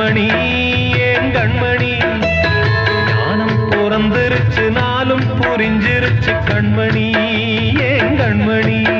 கண்மணி ஏன் கண்மணி. ஞானம் பிறந்திருச்சு நாளும் புரிஞ்சிருச்சு கண்மணி ஏன் கண்மணி.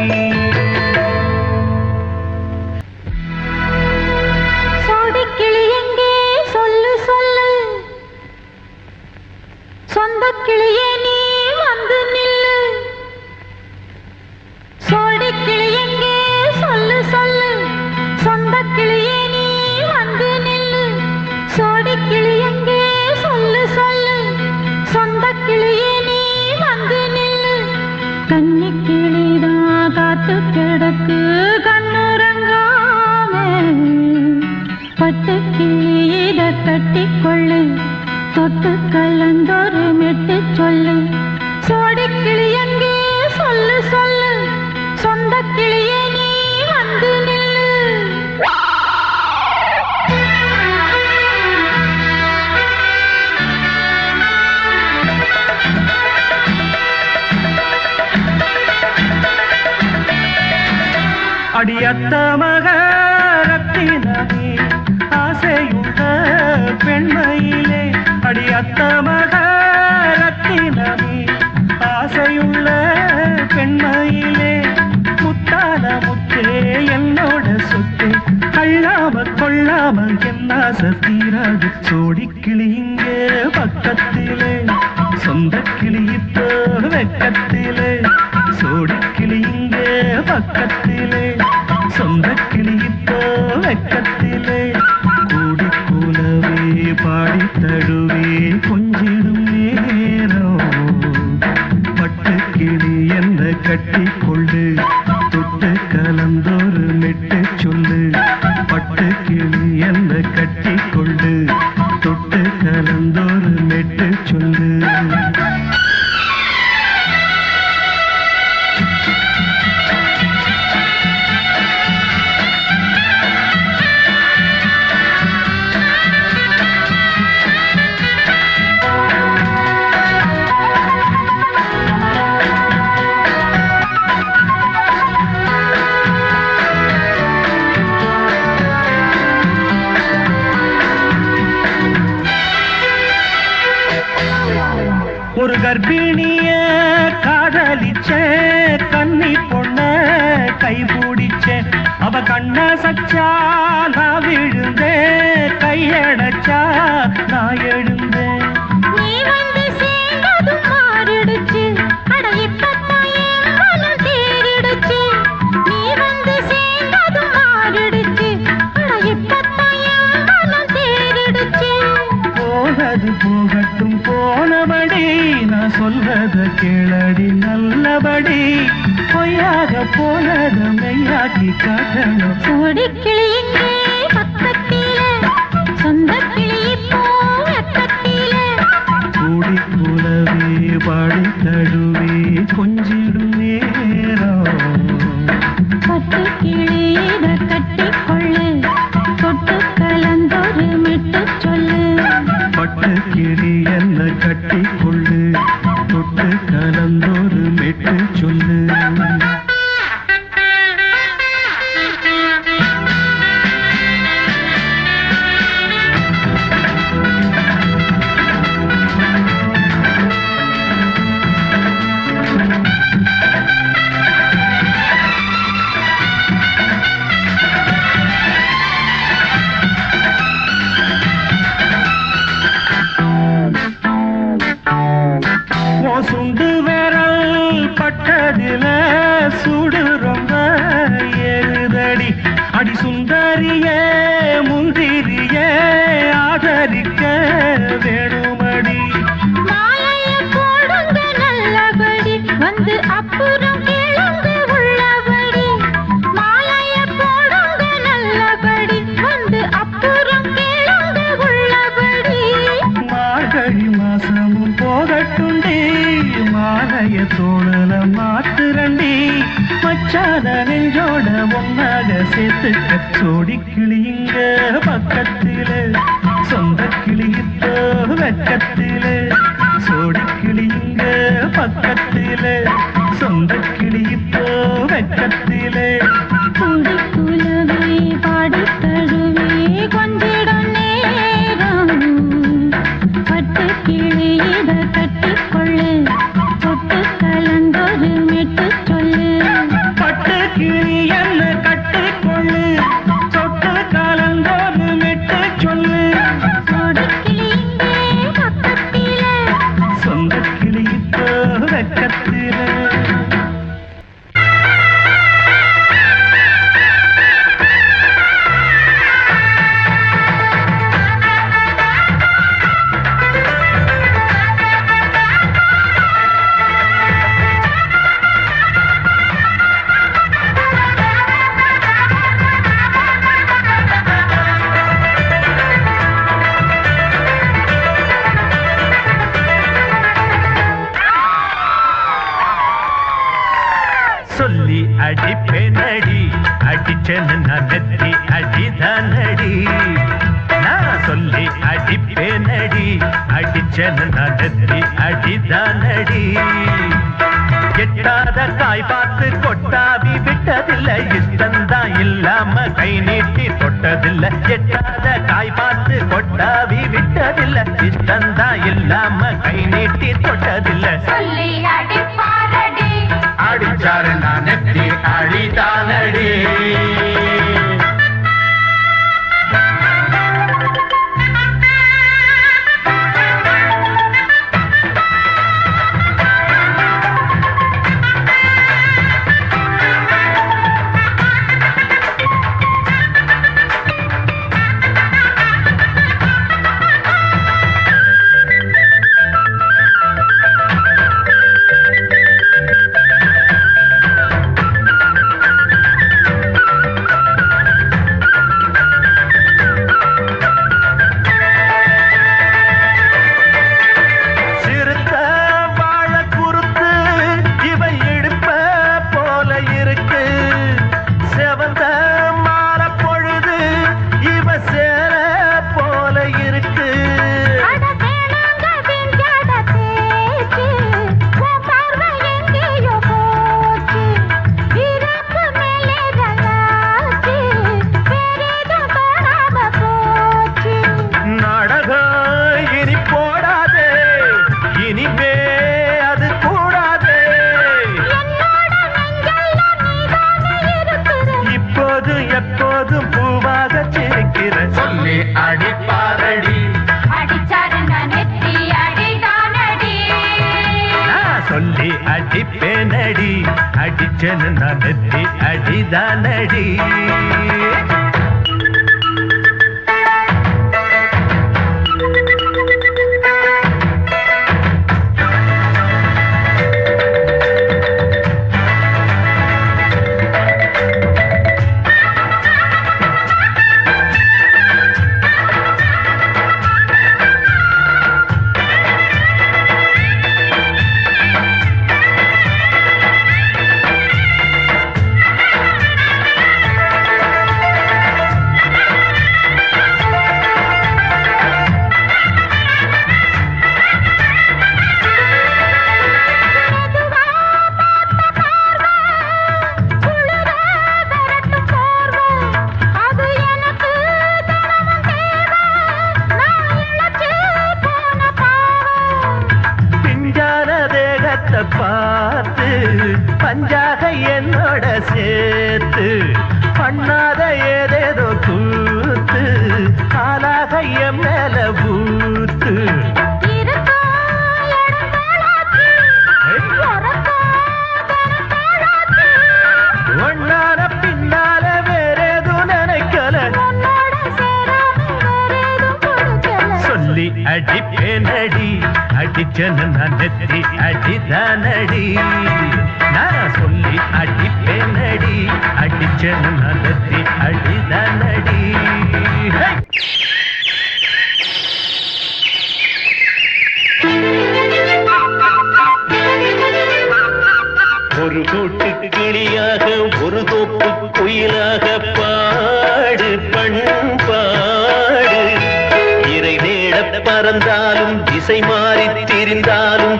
தமக ரத்தினமே ஆசையுள்ள பெண்மையிலே அடி அத்தமக ரத்தினமே ஆசையுள்ள பெண்மையிலே முத்தான முத்தே என்னோட சொத்து கள்ளாம கொள்ளாம என்ன சத்தீராது சோடி கிளியுங்க பக்கத்திலே சொந்த கிளியிட்ட போனதும் மெய்யாக்கி காட்டணும். தாழி தானடி ஜனநலத்தை அடிதானடி அடிச்சன நெத்தி அடிதானடி. நான் சொல்லி அடிப்பேனடி. அடிச்சன நெத்தி அடிதானடி ஒரு கூட்டு கிளியாக ஒரு தோப்பு குயிலாக பா பறந்தாலும் திசை மாறி திரிந்தாலும்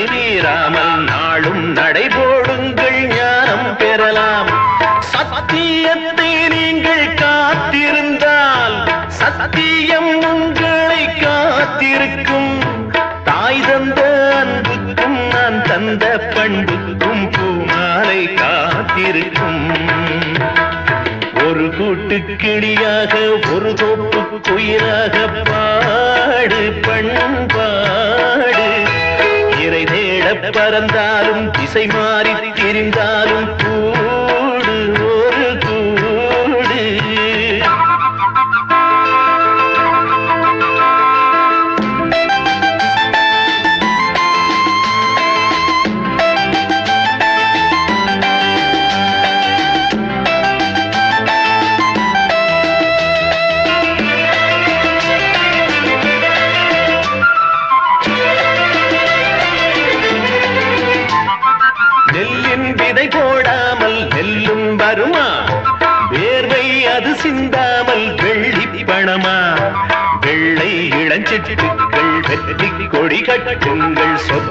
தர்மம் அதை மீறாமல் நாளும் நடைபோடுங்கள் ஞானம் பெறலாம். சத்தியத்தை நீங்கள் காத்திருந்தால் சத்தியம் உங்களை காத்திருக்கும். தாய் தந்த அன்புக்கும் நான் தந்த பண்புக்கும் பூமாலை காத்திருக்கும். ஒரு கூட்டு கிளியாக ஒரு தோப்பு குயிலாக பாடு பண்பாடு பறந்தாலும் திசை மாறி திரிந்தாலும் பூ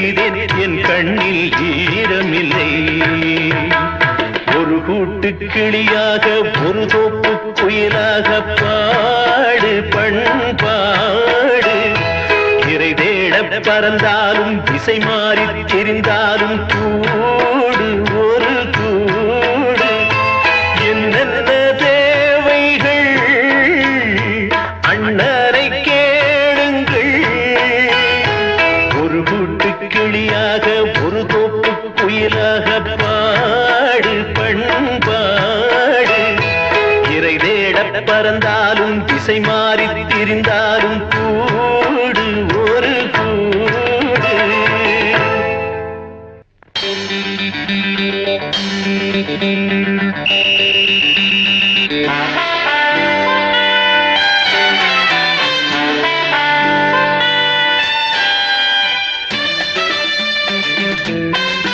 செய்தேன் என் கண்ணில் ஈரமில்லை. ஒரு கூட்டு கிளியாக ஒரு தோப்பு குயிலாக பாடு பண்பாடு இறை தேட பறந்தாலும் திசை மாறி தெரிந்தாலும் கூ திசை மாறி திரிந்தாலும் கூடு ஒரு கூடு. ராஜாவுக்கு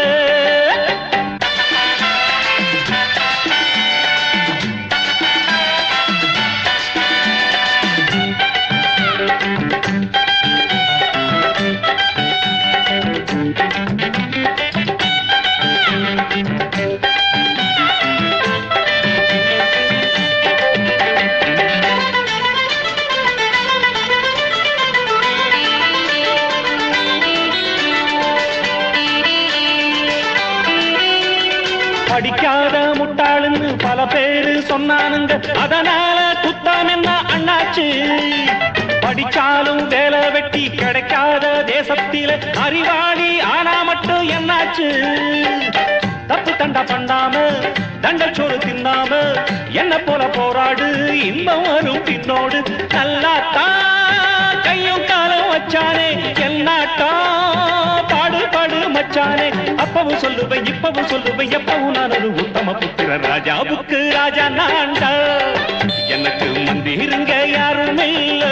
படிக்காத முட்டாளுன்னு பல பேரு சொன்னானுங்க. அதனால குத்தம் என்ன அண்ணாச்சு? படிச்சாலும் வேலை வெட்டி கிடைக்காத தேசத்தில அறிவாளி ஆனா மட்டும் என்னாச்சு? தப்பு தண்டா பண்ணாம தண்டச்சோறு தின்னாம என்ன போல போராடு இன்பம் வரும் பின்னோடு. நல்லா தான் கையும் காலம் வச்சானே என்னாட்டா பாடு பாடு மச்சானே அப்பவும் சொல்லுவேன் இப்பவும் சொல்லுவேன் எப்பவும் நான் ஒரு உத்தம புத்திர ராஜாவுக்கு ராஜா நான்டா எனக்கு மந்திருங்க யாரும் இல்லை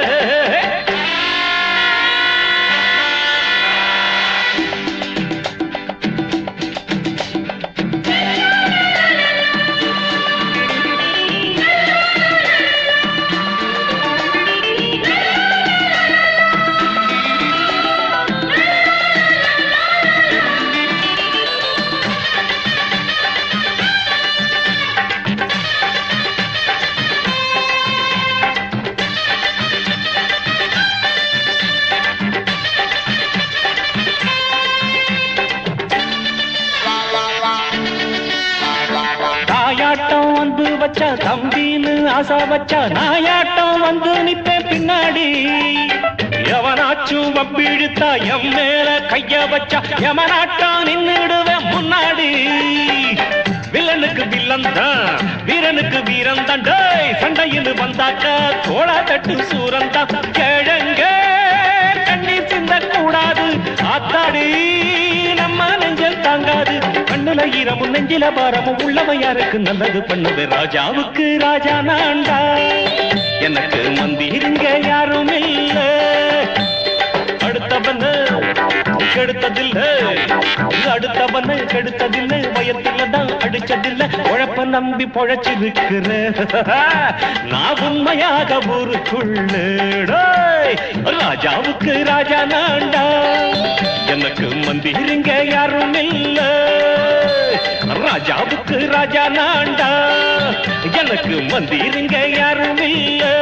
வச்சா நாயாட்டம் வந்து நிப்பேன் பின்னாடி. எவனாச்சும் வப்பிழுத்தா எம் மேல கைய வச்சா எவனாட்டம் நின்னுடுவேன் முன்னாடி. வில்லனுக்கு வில்லன் தான் வீரனுக்கு வீரன் தான். டேய் சண்டையில் வந்தாக்க தோளா தட்டு சூரன் தான். கிழங்க கண்ணீர் சிந்த கூடாது ஆத்தாடி நம்ம நெஞ்சல் தாங்காது. கண்ணுல ஈரமும் நெஞ்சில பாரமும் உள்ளவன் யாருக்கு நல்லது பண்ணுது? ராஜாவுக்கு ராஜா நாண்டா. எனக்கு மந்திருங்க யாரும் இல்ல அடுத்தவன் கெடுத்ததில்ல. அடுத்தவன் கெடுத்ததில்ல. வயத்துல தான் அடிச்சதில்ல. உழப்ப நம்பி பொழைச்சிருக்கிற. நான் உண்மையாக ஊருக்குள்ள. டேய், ராஜாவுக்கு ராஜா நாண்டா. எனக்கு மந்திருங்க யாரும் இல்லை ராஜாவுக்கு ராஜா நாண்டா. எனக்கு மந்திருங்க யாரும் இல்லை